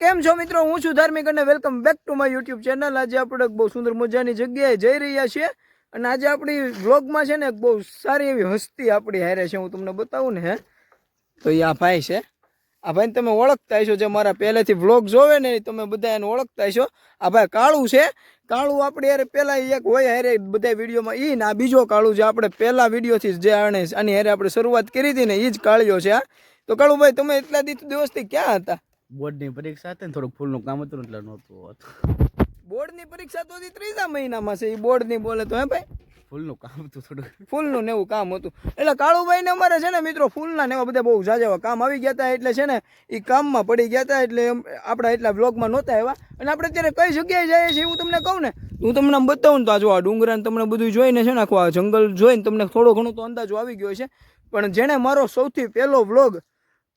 કેમ છો મિત્રો? હું છું ધાર્મિક અને welcome back to my YouTube channel આજે આપણે બહુ સુંદર મજાની જગ્યાએ જઈ રહ્યા છીએ અને આજે આપણી વ્લોગમાં છે ને બહુ સારી એવી હસ્તી આપણી હારે છે. હું તમને બતાવું ને, હે. તો એ આ ભાઈ છે. આ ભાઈને તમે ઓળખતા હશો, જે મારા પહેલેથી વ્લોગ જોવે ને તમે બધા એને ઓળખતા હશો. આ ભાઈ કાળું છે. કાળું આપણે યારે પહેલા એક હોય હારે બધા વિડીયોમાં એ ને બીજો કાળું જે આપણે પહેલાં વિડીયોથી જે આને આની હારે આપણે શરૂઆત કરી હતી ને એ જ કાળિયો છે આ તો કાળુભાઈ, તમે એટલા દિવસ દિવસથી ક્યાં હતા? બોર્ડની પરીક્ષા હતી ને થોડુંક ફૂલનું કામ હતું એટલે નહોતું હોતું. બોર્ડની પરીક્ષા તો હજી ત્રીજા મહિનામાં છે એ બોર્ડની બોલે તો હે ભાઈ? ફૂલનું કામ હતું થોડુંક. ફૂલનું ને એવું કામ હતું. એટલે કાળુભાઈ ને અમારે છે ને મિત્રો ફૂલના ને એવા બધા બહુ જાજા કામ આવી ગયા હતા એટલે છે ને એ કામમાં પડી ગયા હતા એટલે આપણા એટલા બ્લોગમાં નહોતા એવા અને આપણે અત્યારે કઈ જગ્યાએ જઈએ છીએ હું તમને કહું ને હું તમને આમ બતાવું તો આ જો આ ડુંગરા ને તમને બધું જોઈને છે ને આખું આ જંગલ જોઈને તમને થોડો ઘણો તો અંદાજો આવી ગયો છે પણ જેણે મારો સૌથી પહેલો વ્લોગ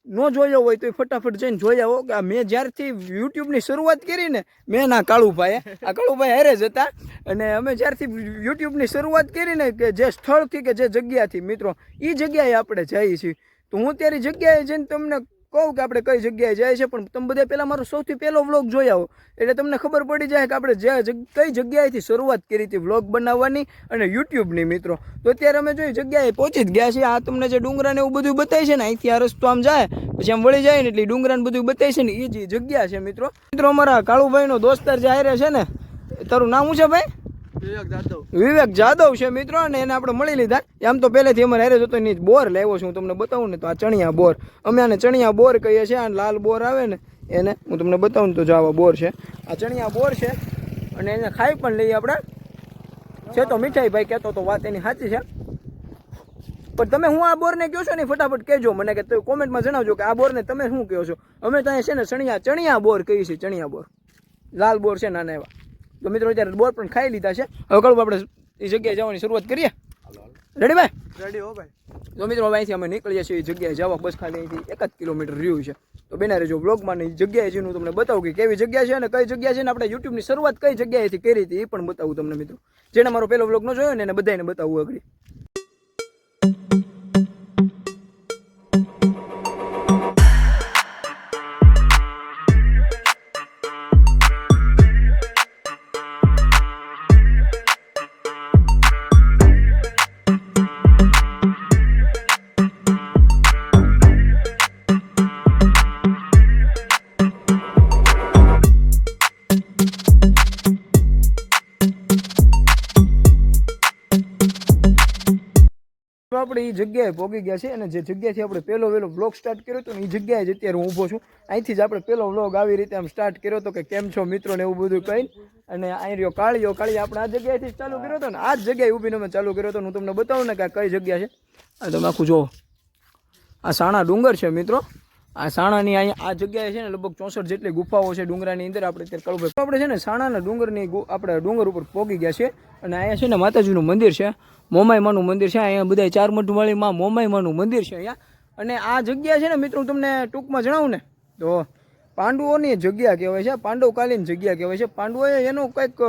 ન જોયો હોય તો એ ફટાફટ જઈને જોઈ આવો કે મેં જ્યારથી યુટ્યુબની શરૂઆત કરી ને, મેં ના કાળુભાઈ આ કાળુભાઈ હેરે જ હતા. અને અમે જ્યારથી યુટ્યુબની શરૂઆત કરી ને કે જે સ્થળથી કે જે જગ્યાથી, મિત્રો એ જગ્યાએ આપણે જઈએ છીએ. તો હું ત્યારે જગ્યાએ જઈને તમને કહું કે આપણે કઈ જગ્યાએ જાય છે, પણ તમે બધા પહેલાં મારો સૌથી પહેલો વ્લોગ જોઈ આવો એટલે તમને ખબર પડી જાય કે આપણે જે કઈ જગ્યાએથી શરૂઆત કરી હતી વ્લોગ બનાવવાની અને યુટ્યુબની મિત્રો. તો અત્યારે અમે જોઈ જગ્યાએ પહોંચી જ ગયા છીએ. આ તમને જે ડુંગરા ને એવું બધું બતાય છે ને, અહીંથી આ રસ્તો આમ જાય, પછી આમ વળી જાય ને એટલે ઈ ડુંગરા ને બધું બતાય છે ને એ જ જગ્યા છે મિત્રો. મિત્રો અમારા કાળુભાઈનો દોસ્તાર જે હારે છે ને, તારું નામ શું છે ભાઈ? વિવેક જાદવ. છે મિત્રો, અને એને આપણે મળી લીધા. આમ તો પહેલેથી અમારે હારે જતો એની બોર લાવ્યો છું, હું તમને બતાવું ને તો આ ચણિયા બોર. અમે આને ચણિયા બોર કહીએ છીએ આ લાલ બોર આવે ને, એને હું તમને બતાવું ને તો જો આવા બોર છે. આ ચણિયા બોર છે, અને એને ખાઈ પણ લઈએ આપણે. છે તો મીઠાઈ ભાઈ, કહેતો તો વાત એની સાચી છે. પણ તમે હું આ બોરને કહો છો ને ફટાફટ કહેજો મને કે કોમેન્ટમાં જણાવજો કે આ બોરને તમે શું કહો છો? અમે તો અહીંયા છે ને ચણિયા ચણિયા બોર કહીએ છીએ, ચણિયા બોર. લાલ બોર છે નાના એવા. તો મિત્રો અત્યારે બોર પણ ખાઈ લીધા છે. હવે કળું આપણે એ જગ્યાએ જવાની શરૂઆત કરીએ. રેડી ભાઈ? રેડી હો ભાઈ. તો મિત્રો અહીંથી અમે નીકળીએ છીએ એ જગ્યાએ જવા. બસ ખાલી અહીંથી એક જ કિલોમીટર રહ્યું છે. તો બેના રહેજો બ્લોગમાં ને જગ્યાએ છે હું તમને બતાવું કે કેવી જગ્યા છે અને કઈ જગ્યા છે ને આપણે યુટ્યુબની શરૂઆત કઈ જગ્યાએથી કરી હતી એ પણ બતાવું તમને મિત્રો. જેને મારો પહેલો બ્લોગ ન જોયો ને એને બધાને બતાવું અઘરી એ જગ્યાએ પહોંચી ગયા છે અને જે જગ્યાથી આપણે પહેલો વહેલો વ્લોગ સ્ટાર્ટ કર્યો હતો એ જગ્યાએ જ અત્યારે હું ઊભો છું. અહીંથી જ આપણે પહેલો વ્લોગ આવી રીતે આમ સ્ટાર્ટ કર્યો હતો કે કેમ છો મિત્રો ને એવું બધું કહીને. અને અહીં રહ્યો કાળીઓ, કાળી આપણે આ જગ્યાએથી ચાલુ કર્યો હતો ને આ જ જગ્યાએ ઊભીને અમે ચાલુ કર્યો હતો હું તમને બતાવું ને કે કઈ જગ્યા છે. આ તમે આખું જુઓ. આ સાણા ડુંગર છે મિત્રો. આ સાણાની અહીંયા આ જગ્યાએ છે ને લગભગ ચોસઠ જેટલી ગુફાઓ છે ડુંગરાની અંદર આપણે અત્યારે કળભાઈ આપણે છે ને સાણાના ડુંગરની આપણે ડુંગર ઉપર પહોંચી ગયા છે અને અહીંયા છે ને માતાજીનું મંદિર છે. મોમાઈ માનું મંદિર છે. અહીંયા બધા ચાર મઠવાળી માં મોમાઈ માનું મંદિર છે અહીંયા. અને આ જગ્યા છે ને મિત્રો તમને ટૂંકમાં જણાવું ને, તો પાંડવોની જગ્યા કહેવાય છે. પાંડવકાલીન જગ્યા કહેવાય છે. પાંડવોએ એનું કંઈક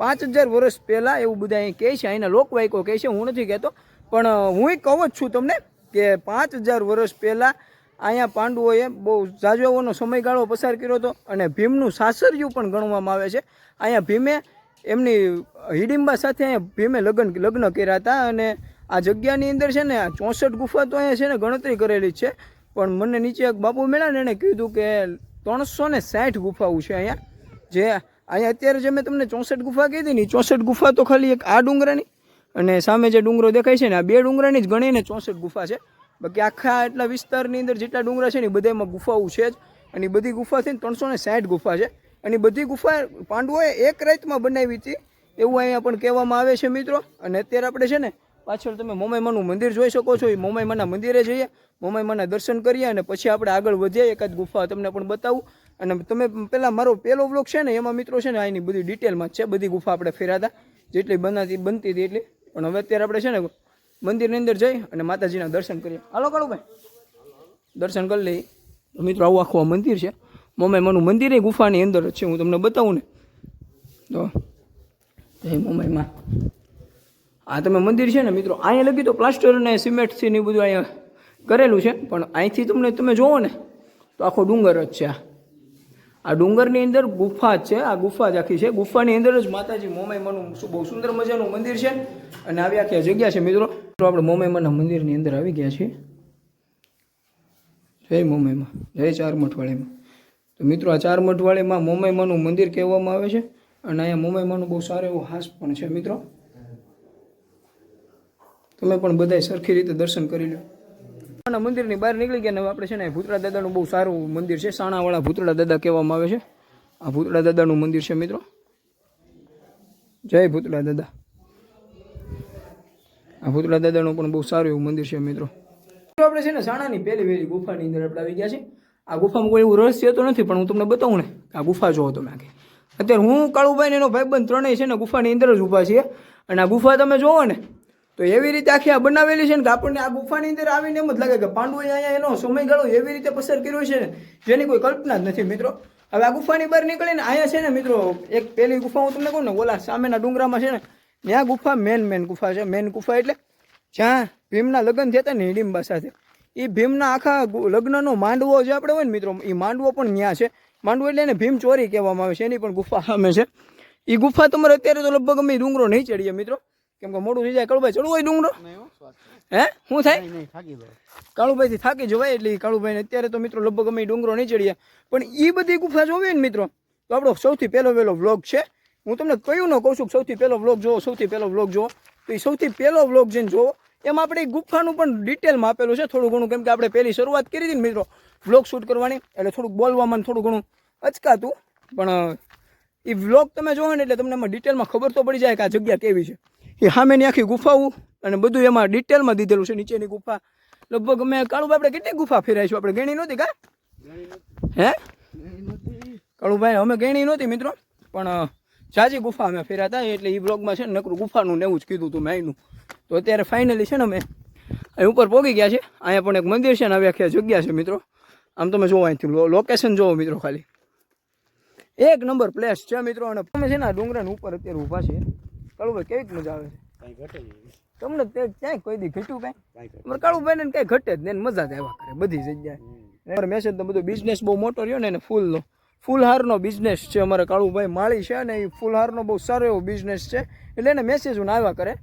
પાંચ હજાર વર્ષ પહેલાં એવું બધા અહીં કહે છે. અહીંના લોકવાયકો કહે છે. હું નથી કહેતો, પણ હું કહું જ છું તમને કે પાંચ હજાર વર્ષ પહેલાં અહીંયા પાંડવોએ બહુ જાજવાઓનો સમયગાળો પસાર કર્યો હતો અને ભીમનું સાસરિયું પણ ગણવામાં આવે છે. અહીંયા ભીમે એમની હિડિંબા સાથે અહીંયા ભીમે લગ્ન લગ્ન કર્યા હતા અને આ જગ્યાની અંદર છે ને આ ચોસઠ ગુફા તો અહીંયા છે ને ગણતરી કરેલી છે. પણ મને નીચે એક બાપુ મળ્યા ને એણે કીધું કે ત્રણસો ને સાઠ ગુફાઓ છે અહીંયા. જે અહીંયા અત્યારે જે મેં તમને ચોસઠ ગુફા કીધી ને ચોસઠ ગુફા તો ખાલી એક આ ડુંગરાની અને સામે જે ડુંગરો દેખાય છે ને આ બે ડુંગરાની જ ગણીને ચોસઠ ગુફા છે. બાકી આખા એટલા વિસ્તારની અંદર જેટલા ડુંગરા છે ને બધામાં ગુફાઓ છે જ. અને એ બધી ગુફા થઈને ત્રણસો ને સાઠ ગુફા છે. અને બધી ગુફા પાંડવોએ એક રાતમાં બનાવી હતી. એવું અહીંયા પણ કહેવામાં આવે છે મિત્રો. અને અત્યારે આપણે છે ને પાછળ તમે મોમાઈમાનું મંદિર જોઈ શકો છો. એ મોમાઈમાના મંદિરે જઈએ, મોમાઈમાના દર્શન કરીએ અને પછી આપણે આગળ વધીએ, એકાદ ગુફા તમને પણ બતાવું. અને તમે પહેલાં મારો પહેલો બ્લોગ છે ને, એમાં મિત્રો છે ને આની બધી ડિટેલમાં છે. બધી ગુફા આપણે ફેરાતા જેટલી બનાતી બનતી હતી એટલી. પણ હવે અત્યારે આપણે છે ને મંદિરની અંદર જઈ અને માતાજીના દર્શન કરીએ. હાલો કાળું ભાઈ દર્શન કરી લઈ મિત્રો, આવું આખું આ મંદિર છે. મોમાઈ માનું મંદિર એ ગુફાની અંદર જ છે, હું તમને બતાવું ને. તો જય મોમાઈ આ તમે મંદિર છે ને મિત્રો, અહીંયા લગી તો પ્લાસ્ટર અને સિમેન્ટથી ને બધું અહીંયા કરેલું છે. પણ અહીંથી તમને, તમે જોવો ને, તો આખો ડુંગર જ છે આ. આ ડુંગરની અંદર ગુફા છે, આ ગુફા જ આખી છે. ગુફાની અંદર જ માતાજી મોમાઈમાનું શું બહુ સુંદર મજાનું મંદિર છે. અને આવી આખી જગ્યા છે મિત્રો? તો આપણે મોમયમાના મંદિરની અંદર આવી ગયા છીએ. જય મોમયમાં જય ચાર મઠવાળીમાં તો મિત્રો, આ ચાર મઠવાળીમાં મોમાઈમાનું મંદિર કહેવામાં આવે છે. અને અહીંયા મોમયમાનું બહુ સારો એવો હાસ પણ છે મિત્રો. તમે પણ બધાય સરખી રીતે દર્શન કરી લો ના મંદિરની બહાર નીકળી ગયા ને આપણે છે ને ભૂતળા દાદાનું બહુ સારું મંદિર છે. સાણાવાળા ભૂતળા દાદા કહેવામાં આવે છે. આ ભૂતળા દાદાનું મંદિર છે મિત્રો. જય ભૂતળા દાદા. આ ભૂતળા દાદાનું પણ બહુ સારું એવું મંદિર છે મિત્રો. આપણે છે ને સાણાની પહેલી વહેલી ગુફાની અંદર આપણે આવી ગયા છે આ ગુફામાં કોઈ એવું રહસ્ય તો નથી, પણ હું તમને બતાવું ને આ ગુફા જોવો તમે આખી. અત્યારે હું, કાળુભાઈ ને એનો ભાઈબંધ ત્રણેય છે ને ગુફાની અંદર જ ઊભા છીએ. અને આ ગુફા તમે જોવો ને તો એવી રીતે આખી આ બનાવેલી છે ને કે આપણને આ ગુફાની અંદર આવીને એમ જ લાગે કે પાંડુએ અહીંયા એનો સમયગાળો એવી રીતે પસાર કર્યો છે ને, જેની કોઈ કલ્પના જ નથી મિત્રો. હવે આ ગુફાની બહાર નીકળીને અહીંયા છે ને મિત્રો, એક પહેલી ગુફા હું તમને કહું ને, ઓલા સામેના ડુંગરામાં છે ને, ત્યાં ગુફા મેન મેન ગુફા છે. મેન ગુફા એટલે જ્યાં ભીમના લગ્ન થયા ને હિડિંબા સાથે. એ ભીમના આખા લગ્નનો માંડવો જે આપણે હોય ને મિત્રો એ માંડવો પણ ત્યાં છે. માંડવો એટલે એને ભીમ ચોરી કહેવામાં આવે છે, એની પણ ગુફા સામે છે. એ ગુફા તમારે અત્યારે તો લગભગ અમે ડુંગરો નહીં ચડીએ મિત્રો. કેમ કે મોડું થઈ જાય કાળુભાઈ ચડવું હોય ડુંગરો? હે શું થાય? કાળુભાઈ થી થાકી જવાય એટલે કાળુભાઈ કાળુભાઈને અત્યારે તો મિત્રો લગભગ અમે ડુંગરો નહીં ચડીએ. પણ એ બધી ગુફા જોવી ને મિત્રો તો આપણો સૌથી પહેલો પહેલો વ્લોગ છે. હું તમને કયું ન કહું છું સૌથી પહેલો વ્લોગ જોવો સૌથી પહેલો વ્લોગ જોવો. તો એ સૌથી પહેલો વ્લોગ જઈને જોવો એમાં આપણે ગુફાનું પણ ડિટેલમાં આપેલું છે. થોડું ઘણું કેમ કે આપણે પહેલી શરૂઆત કરી હતી ને મિત્રો વ્લોગ શૂટ કરવાની એટલે થોડુંક બોલવામાં થોડું ઘણું અચકાતું. પણ એ વ્લોગ તમે જોવો ને એટલે તમને એમાં ડિટેલમાં ખબર તો પડી જાય કે આ જગ્યા કેવી છે. એ સામેની આખી ગુફાઓ અને બધું એમાં ડિટેલમાં દીધેલું છે, નીચેની ગુફા. લગભગ અમે કાળુભાઈ આપણે કેટલી ગુફા ફેરાઈશું આપણે ગણી નહોતી કા? હે? કાળુભાઈ, અમે ગણી નહોતી મિત્રો. પણ જાજી ગુફા અમે ફેર્યા હતા એટલે એ બ્લોગમાં છે ને નકરું ગુફાનું ને એવું જ કીધું હતું મેં તો અત્યારે ફાઇનલી છે ને અમે અહીં ઉપર પહોંચી ગયા છે. અહીંયા પણ એક મંદિર છે ને આવી આખી જગ્યા છે મિત્રો. આમ તમે જોવો અહીંથી લોકેશન જોવો મિત્રો ખાલી. એક નંબર પ્લેસ છે મિત્રો અને તમે છે ને ડુંગરાની ઉપર અત્યારે ઊભા છે. કાળુભાઈ કેવી મજા આવે છે? કાંઈ ઘટે તમને ક્યાંય કોઈ દી ઘટ્યું કાંઈ? અમારે કાળુભાઈ ને કાંઈ ઘટે જ નહીં ને મજા જ આવ્યા કરે બધી જગ્યાએ. અમારે મેસેજ તો બધો બિઝનેસ બહુ મોટો રહ્યો ને એને ફૂલનો. ફૂલહારનો બિઝનેસ છે અમારે કાળુભાઈ માળી છે ને એ ફૂલહારનો બહુ સારો એવો બિઝનેસ છે. એટલે એને મેસેજ હું આવ્યા કરે.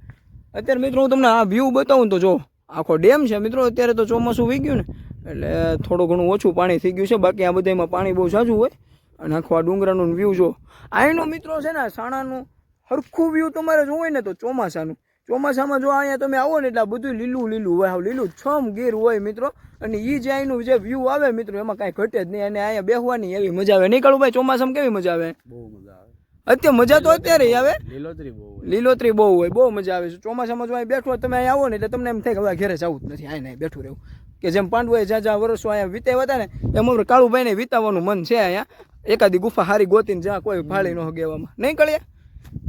અત્યારે મિત્રો હું તમને આ વ્યૂ બતાવું તો જો આખો ડેમ છે મિત્રો અત્યારે તો ચોમાસું વી ગયું ને. એટલે થોડું ઘણું ઓછું પાણી થઈ ગયું છે બાકી આ બધામાં પાણી બહુ ઝાઝું હોય. અને આખો આ ડુંગરાનું વ્યૂ જો. અહીંનો મિત્રો છે ને સાણાનું હરખું વ્યૂ તમારે જોવું હોય ને તો ચોમાસાનું. ચોમાસામાં જો અહીંયા તમે આવો ને એટલે બધું લીલું લીલું હોય. આવું લીલું છમ ગીર હોય મિત્રો. અને એ જે અહીંનું જે વ્યૂ આવે મિત્રો એમાં કાંઈ ઘટે જ નહીં. અને અહીંયા બેહવાની એવી મજા આવે. નીકળું ભાઈ ચોમાસામાં કેવી મજા આવે? બહુ મજા આવે. અત્યારે મજા તો અત્યારે આવે. લીલોતરી બહુ લીલોતરી બહુ હોય. બહુ મજા આવે છે. ચોમાસામાં જો અહીં બેઠો તમે અહીં આવો ને એટલે તમને એમ થાય કે હવે ઘરે જવું જ નથી. અહીં નહીં બેઠું રહેવું. કે જેમ પાંડવોએ જ્યાં જ્યાં વર્ષો અહીંયા વિતાવ્યા હતા ને એમ અમારે કાળુભાઈને વિતાવવાનું મન છે અહીંયા. એકાદી ગુફા હારી ગોતીને જ્યાં કોઈ ફાળી ન હગે એવામાં. નહીં કળ્યા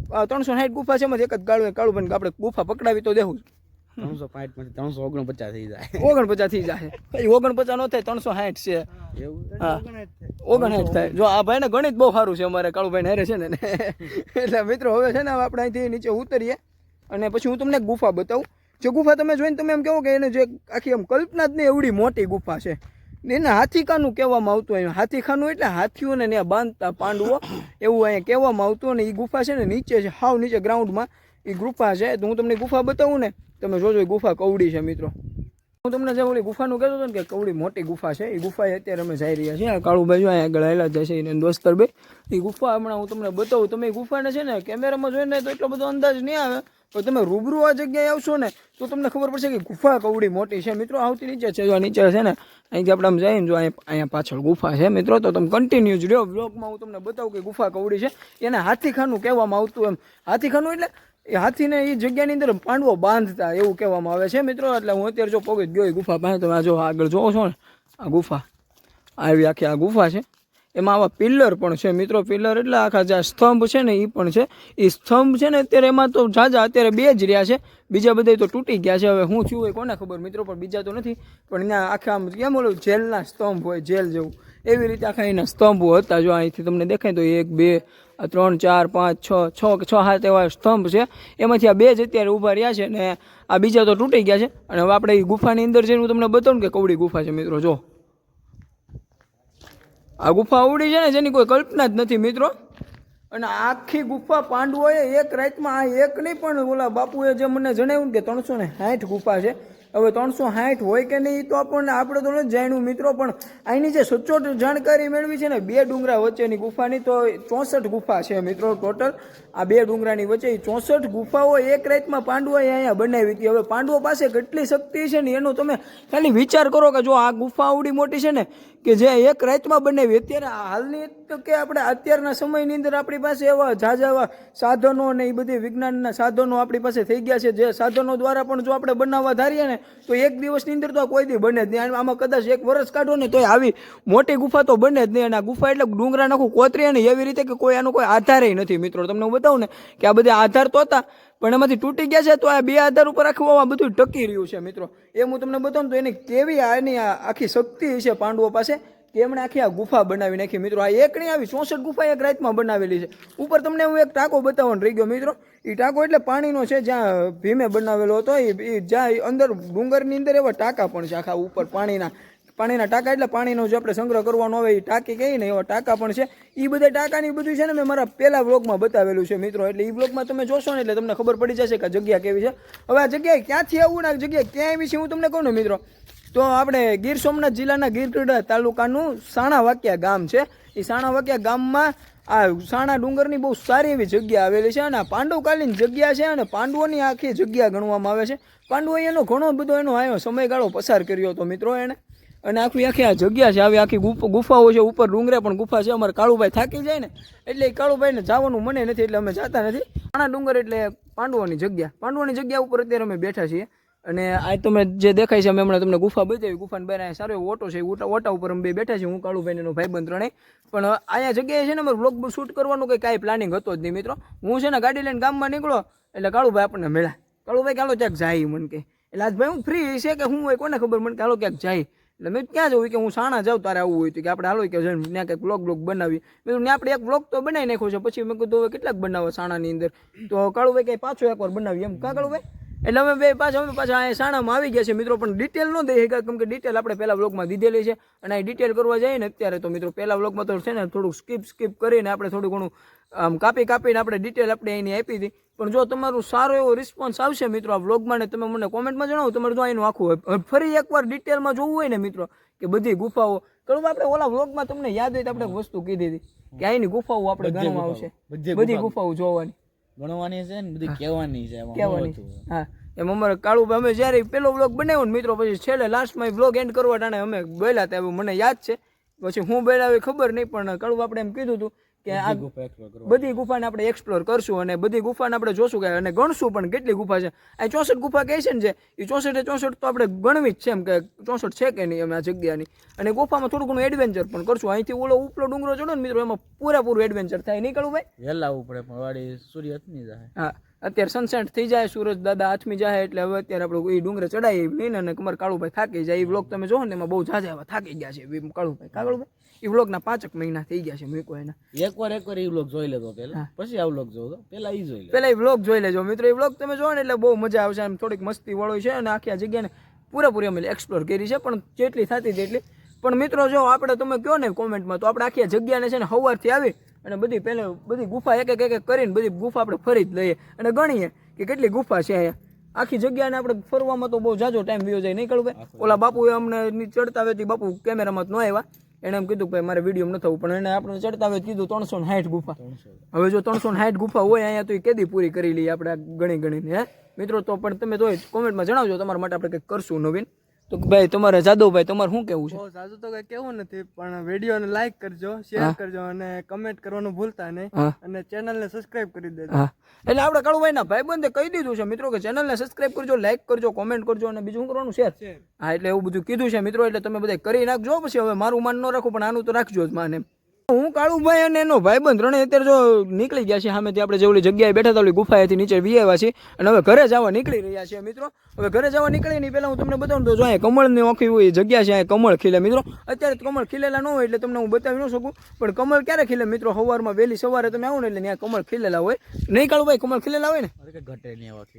ત્રણસો સાઠ ગુફા છે એમાં એક જ કાળું કાળુભાઈ આપણે ગુફા પકડાવી તો દેવું ત્રણસો પાંઠમાંથી ત્રણસો ઓગણપચાસ થઈ જાય. ઓગણપચાસ થઈ જાય. પછી ઓગણપચાસ નો થાય ત્રણસો સાઠ છે. ઓગણસાઠ થાય. જો આ ભાઈને ગણિત બહુ સારું છે અમારે કાળુભાઈ હારે છે ને એટલે મિત્રો હવે છે ને આપણે અહીંથી નીચે ઉતરીએ. અને પછી હું તમને ગુફા બતાવું. જે ગુફા તમે જોઈને તમે એમ કહો કે એને જે આખી આમ કલ્પના જ નહીં એવડી મોટી ગુફા છે. એને હાથીખાનું કહેવામાં આવતું અહીંયા હાથીખાનું એટલે હાથીઓને ત્યાં બાંધતા પાંડવો, એવું અહીંયા કહેવામાં આવતું અને એ ગુફા છે ને નીચે છે, હાવ નીચે ગ્રાઉન્ડમાં એ ગુફા છે. તો હું તમને ગુફા બતાવું ને, તમે જોજો એ ગુફા કવડી છે મિત્રો. હું તમને જે ઓલી ગુફાનું કહેતો હતો ને કે કવડી મોટી ગુફા છે એ ગુફા અત્યારે અમે જઈ રહ્યા છીએ. આ કાળુભાઈ જો અહીંયા આગળ આવેલા છે એને દોસ્તર બે. એ ગુફા હમણાં હું તમને બતાવું, તમે એ ગુફાને છે ને કેમેરામાં જોઈને તો એટલો બધો અંદાજ નહીં આવે. પણ તમે રૂબરૂ આ જગ્યાએ આવશો ને, તો તમને ખબર પડશે કે ગુફા કવડી મોટી છે. મિત્રો, આવતી નીચે છે, જો નીચે છે ને, અહીંથી આપણે આમ જઈને જો અહીંયા પાછળ ગુફા છે. મિત્રો, તો તમે કન્ટિન્યુ જ રહ્યો. બ્લોગમાં હું તમને બતાવું કે ગુફા કવડી છે. એને હાથીખાનું કહેવામાં આવતું એમ. હાથીખાનું એટલે એ હાથીને એ જગ્યાની અંદર પાંડવો બાંધતા એવું કહેવામાં આવે છે મિત્રો. એટલે હું અત્યારે જો પગ ગયો ગુફા પાસે, તમે જો આગળ જોવો છો ને, આ ગુફા. આવી આખી આ ગુફા છે. એમાં આવા પિલ્લર પણ છે મિત્રો. પિલ્લર એટલે આખા જે સ્તંભ છે ને એ પણ છે. એ સ્તંભ છે ને અત્યારે એમાં તો ઝાઝા અત્યારે બે જ રહ્યા છે. બીજા બધા તો તૂટી ગયા છે. હવે હું છું એ કોને ખબર મિત્રો, પણ બીજા તો નથી. પણ એના આખા આમ કેમ બોલું જેલના સ્તંભ હોય, જેલ જેવું. એવી રીતે આખા એના સ્તંભો હતા. જો અહીંથી તમને દેખાય તો એક, બે ત્રણ, ચાર, પાંચ, છ છ છ સાત એવા સ્તંભ છે. એમાંથી આ બે જ અત્યારે ઊભા રહ્યા છે ને આ બીજા તો તૂટી ગયા છે. અને હવે આપણે એ ગુફાની અંદર જઈને હું તમને બતાવું કે કવડી ગુફા છે મિત્રો, જો. આ ગુફા આવડી છે ને જેની કોઈ કલ્પના જ નથી મિત્રો. અને આખી ગુફા પાંડવોએ એક રાતમાં આ એક નહીં પણ ઓલા બાપુએ જે મને જણાવ્યું કે ત્રણસો ને સાઠ ગુફા છે હવે ત્રણસો સાઠ હોય કે નહીં, તો આપણને આપણે તો નથી જાણ્યું. મિત્રો, પણ અહીંની જે સચોટ જાણકારી મેળવી છે ને, બે ડુંગરા વચ્ચેની ગુફાની, તો ચોસઠ ગુફા છે મિત્રો ટોટલ. આ બે ડુંગરાની વચ્ચે ચોસઠ ગુફાઓ એક રાતમાં પાંડવોએ અહીંયા બનાવી હતી. હવે પાંડવો પાસે કેટલી શક્તિ છે ને, એનો તમે ખાલી વિચાર કરો કે જો આ ગુફા આવડી મોટી છે ને કે જે એક રાતમાં બનાવી અત્યારે હાલની તો કે આપણે અત્યારના સમયની અંદર આપણી પાસે એવા ઝાઝા એવા સાધનો ને એ બધી વિજ્ઞાનના સાધનો આપણી પાસે થઈ ગયા છે. જે સાધનો દ્વારા પણ જો આપણે બનાવવા ધારીએ ને, તો એક દિવસની અંદર તો કોઈ દી બને જ નહીં. આમાં કદાચ એક વર્ષ કાઢો ને તોય આવી મોટી ગુફા તો બને જ નહીં. અને આ ગુફા એટલે ડુંગરા નાખું કોતરી ને એવી રીતે કે કોઈ આનો કોઈ આધારે નથી. મિત્રો, તમને હું બતાવું ને કે આ બધા આધાર તો હતા પણ એમાંથી તૂટી ગયા છે તો આ બે આધાર ઉપર આખું આ બધું ટકી રહ્યું છે, મિત્રો. એ હું તમને બતાવું તો એની કેવી આની આખી શક્તિ છે પાંડવો પાસે કે એમણે આખી આ ગુફા બનાવી નાખી. મિત્રો, આ એક નહીં આવી ચોસઠ ગુફા એક રાતમાં બનાવેલી છે. ઉપર તમને હું એક ટાંકો બતાવવાનો રહી ગયો, મિત્રો. એ ટાંકો એટલે પાણીનો છે, જ્યાં ભીમે બનાવેલો હતો એ જ્યાં અંદર ડુંગરની અંદર એવા ટાંકા પણ છે આખા ઉપર પાણીના. પાણીના ટાંકા એટલે પાણીનો જે આપણે સંગ્રહ કરવાનો હોય એ ટાંકી કહીએ ને એવા ટાંકા પણ છે. એ બધા ટાંકાની બધું છે ને મેં મારા પહેલા વ્લોગમાં બતાવેલું છે મિત્રો. એટલે એ વ્લોગમાં તમે જોશો ને એટલે તમને ખબર પડી જશે કે જગ્યા કેવી છે. હવે આ જગ્યાએ ક્યાંથી આવવું ને આ જગ્યાએ ક્યાં આવી છે હું તમને કહું ને મિત્રો. તો આપણે ગીર સોમનાથ જિલ્લાના ગીરગઢડા તાલુકાનું સાણા વાક્યા ગામ છે. એ સાણા વાક્યા ગામમાં આ સાણા ડુંગરની બહુ સારી એવી જગ્યા આવેલી છે અને આ પાંડવકાલીન જગ્યા છે અને પાંડવોની આખી જગ્યા ગણવામાં આવે છે. પાંડવોએ એનો ઘણો બધો એનો આયો સમયગાળો પસાર કર્યો હતો મિત્રો એણે અને આખી આખી આ જગ્યા છે, આવી આખી ગુફ- ગુફાઓ છે, ઉપર ડુંગરે પણ ગુફા છે, અમારે કાળુભાઈ થાકી જાય ને, એટલે એ કાળુભાઈને જવાનું મને નથી, એટલે અમે જતા નથી. પાણા ડુંગર એટલે પાંડવોની જગ્યા. પાંડવોની જગ્યા ઉપર અત્યારે અમે બેઠા છીએ. અને આ તમે જે દેખાય છે, અમે હમણાં તમને ગુફા બતાવી, ગુફાને બહાર સારો એવો ઓટો છે ઓટા ઓટા ઉપર અમે બે બેઠા છીએ, હું, કાળુભાઈ એનો ભાઈબંધ ત્રણેય. પણ અહીંયા જગ્યાએ છે ને, અમારે બ્લોગ શૂટ કરવાનું કંઈ કાંઈ પ્લાનિંગ હતો જ નહીં, મિત્રો. હું છે ને, ગાડી લઈને ગામમાં નીકળો એટલે કાળુભાઈ આપણને મળ્યા. કાળુભાઈ કાલો ક્યાંક જાય? મને કે એટલે આજ ભાઈ હું ફ્રી છે કે હું હોય, કોને ખબર? મને કે હાલો, ક્યાંક જાય. એટલે મેં ક્યાં જવું? કે હું સાણા જાઉં, તારે આવું હોય તો કે આપણે હાલો કે જઈને ત્યાં કંઈક બ્લોગ બ્લોગ બનાવી મેં કીધું આપણે એક બ્લોગ તો બનાવી નાખ્યો છે, પછી મેં કીધું, હવે કેટલાક બનાવો સાણાની અંદર? તો કાળુભાઈ કંઈ પાછો એકવાર બનાવી એમ, કાં કાળુભાઈ? એટલે અમે બે પાછા અમે પાછા અહીંયા સાણામાં આવી ગયા છે મિત્રો પણ ડિટેલ ન દઈ શકાય કેમ કે ડિટેલ આપણે પહેલા બ્લોગમાં દીધેલી છે. અને આ ડિટેલ કરવા જઈએ ને અત્યારે તો મિત્રો પહેલા બ્લોગમાં તો છે ને થોડુંક સ્કીપ સ્કીપ કરીને આપણે થોડું ઘણું આમ કાપી કાપીને આપણે ડિટેલ આપણે એની આપી હતી. પણ જો તમારું સારો એવો રિસ્પોન્સ આવશે મિત્રો આ વ્લોગમાં ને તમે મને કોમેન્ટમાં જણાવો તમારે જો એનું આખું હોય ફરી એકવાર ડિટેલમાં જોવું હોય ને મિત્રો કે બધી ગુફાઓ. કરું આપણે ઓલા વ્લોગમાં તમને યાદ હોય તો આપણે વસ્તુ કીધી હતી કે અહીંની ગુફાઓ આપણે ગણવા આવશે. બધી ગુફાઓ જોવાની. ગણવાની છે ને બધી કહેવાની છે કહેવાની. હા. એમ અમારે કાળુ અમે જ્યારે પેલો બ્લોગ બનાવ્યો ને મિત્રો પછી છેલ્લે લાસ્ટમાં બ્લોગ એન્ડ કરવા ટાણે અમે બોલ્યા ત્યાં મને યાદ છે. પછી હું બોલાવી ખબર નહીં પણ કાળું આપણે એમ કીધું હતું કે આ. બધી ગુફાને આપણે એક્સપ્લોર કરશું અને બધી ગુફાને આપણે જોશું કે અને ગણશું પણ કેટલી ગુફા છે. આ ચોસઠ ગુફા કહે છે ને જે? એ ચોસઠે ચોસઠ તો આપણે ગણવી જ છે એમ કે ચોસઠ છે કે નહીં અમે આ જગ્યાની. અને ગુફામાં થોડું ઘણું એડવેન્ચર પણ કરશું. અહીંથી ઓલો ઉપલો ડુંગરો ચડો ને મિત્રો એમાં પૂરેપૂરું એડવેન્ચર થાય. નીકળવું કાળું ભાઈ? વહેલા ઉપડે પણ વાળી સૂર્ય નહીં જાય. હા. અત્યારે સનસેટ થઈ જાય સૂરજ દાદા આઠમી જાય એટલે હવે અત્યારે આપણે એ ડુંગરે ચડાવી નહીં અને કમર કાળુભાઈ થાકી જાય. એ બ્લોગ તમે જોવો ને એમાં બહુ ઝાઝા એવા થાકી ગયા છે. કાળુભાઈ કાળુભાઈ? એ બ્લોગના પાંચક મહિના થઈ ગયા છે મૂકો એના. એકવાર એકવાર એ વ્લોગ જોઈ લેતો પેલા પછી આ વ્લોગ જોતો પેલા એ જોઈ લે. પેલા એ બ્લોગ જોઈ લેજો. મિત્રો એ બ્લોગ તમે જોવો ને એટલે બહુ મજા આવશે. આમ થોડીક મસ્તી વાળો છે અને આખી આ જગ્યાને પૂરેપૂરી અમે એક્સપ્લોર કરી છે પણ જેટલી થતી તેટલી પણ મિત્રો, જો આપણે, તમે કહો ને કોમેન્ટમાં, તો આપણે આખી જગ્યાને છે ને સવારથી આવી અને બધી પહેલે, બધી ગુફા એક એક એક કરીને બધી ગુફા આપણે ફરી જ લઈએ અને ગણીએ કે કેટલી ગુફા છે અહીંયા. આખી જગ્યાને આપણે ફરવામાં તો બહુ જાજો ટાઈમ વયો જાય. નહીં કળું ભાઈ? ઓલા બાપુએ અમને ચડતા વેતી બાપુ કેમેરામાં ન આવ્યા. એને એમ કીધું કે મારે વીડિયો ન થવું, પણ એને આપણે ચડતા વેત કીધું ત્રણસો ને સાઠ ગુફા. હવે જો ત્રણસો ને સાઠ ગુફા હોય, અહીંયા તો એ કેદી પૂરી કરી લઈએ આપણે ગણી ગણીને હે? મિત્રો, તો પણ તમે તો કોમેન્ટમાં જણાવજો, તમારા માટે આપણે કંઈક કરશું નવીન. તો ભાઈ તમારે જાદવભાઈ તમારે શું કેવું છે? જાદુ તો કઈ કેવું નથી પણ વીડિયો ને લાઈક કરજો શેર કરજો અને કમેન્ટ કરવાનું ભૂલતા નહીં. અને અને ચેનલને સબસ્ક્રાઇબ કરી દેજો. આપડે એટલે આપણે ભાઈ બંધ કહી દીધું છે મિત્રો કે ચેનલને સબસ્ક્રાઇબ કરજો લાઈક કરજો કોમેન્ટ કરજો અને બીજું શું કરવાનું? શેર હા એટલે એવું બધું કીધું છે મિત્રો એટલે તમે બધા કરી નાખજો પછી હવે મારું માન ન રાખો પણ આનું તો રાખજો જ માને હું કાળુભાઈ અને એનો ભાઈબંધ ત્રણે અત્યારે જો નીકળી ગયા છે સામેથી આપણે જે ઓલી જગ્યાએ બેઠા હતા ઓલી ગુફાએથી નીચે વી આવ્યા છીએ અને હવે ઘરે જવા નીકળી રહ્યા છીએ મિત્રો. હવે ઘરે જવા નીકળી નહીં પહેલાં હું તમને બતાવું તો જો અહીંયા કમળની ઓખી હોય જગ્યા છે અહીંયા કમળ ખીલે મિત્રો. અત્યારે કમળ ખીલેલા ન હોય એટલે તમને હું બતાવી ન શકું પણ કમળ ક્યારે ખીલે મિત્રો? સવારમાં વહેલી સવારે તમે આવો ને એટલે ત્યાં કમળ ખીલેલા હોય. નહીં કાળુભાઈ કમળ ખીલેલા હોય ને? ઘટે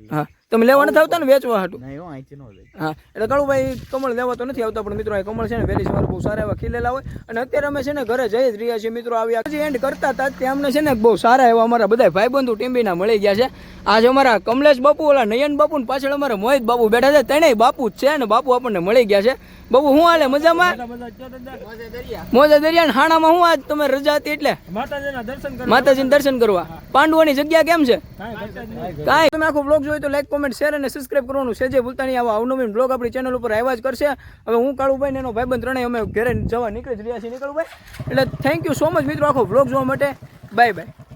હા. તમે લેવા નથી આવતા ને વેચવા હાટું. નહીં હો અહીંથી ન જાય હા એટલે કાળુભાઈ કમળ લેવા તો નથી આવતા પણ મિત્રો આ કમળ છે ને વહેલી સવારે બહુ સારા એવા ખીલેલા હોય. અને અત્યારે અમે છે ને ઘરે જઈ જ રહ્યા છીએ મિત્રો આવ્યા હજી એન્ડ કરતા હતા ત્યાં અમને છે ને બહુ સારા એવા અમારા બધા ભાઈબંધુ ટીમ્બીના મળી ગયા છે. આજે અમારા કમલેશ બાપુ ઓલા નયન બાપુ ને પાછળ અમારા મોહિત બાપુ બેઠા છે. ત્રણેય બાપુ જ છે ને બાપુ આપણને મળી ગયા છે. બાપુ શું હાલે? મજામાં? મોજા દરિયા ને હાણામાં હું આજ તમે રજા હતી એટલે? માતાજી દર્શન કરવા. પાંડવોની જગ્યા કેમ છે? કાંઈ તમે આખો બ્લોગ જોયો તો લાઈક કોમેન્ટ શેર અને સબસ્ક્રાઈબ કરવાનું છે. જે ભૂલતા નહીં આવા અવનવીન બ્લોગ આપણી ચેનલ ઉપર આવ્યા જ કરશે. હવે હું કાળુભાઈ ને એનો ભાઈબંધ ત્રણેય અમે ઘરે જવા નીકળી જ રહ્યા છીએ નીકળુભાઈ. એટલે થેન્ક યુ સો મચ મિત્રો આખો બ્લોગ જોવા માટે. Bye bye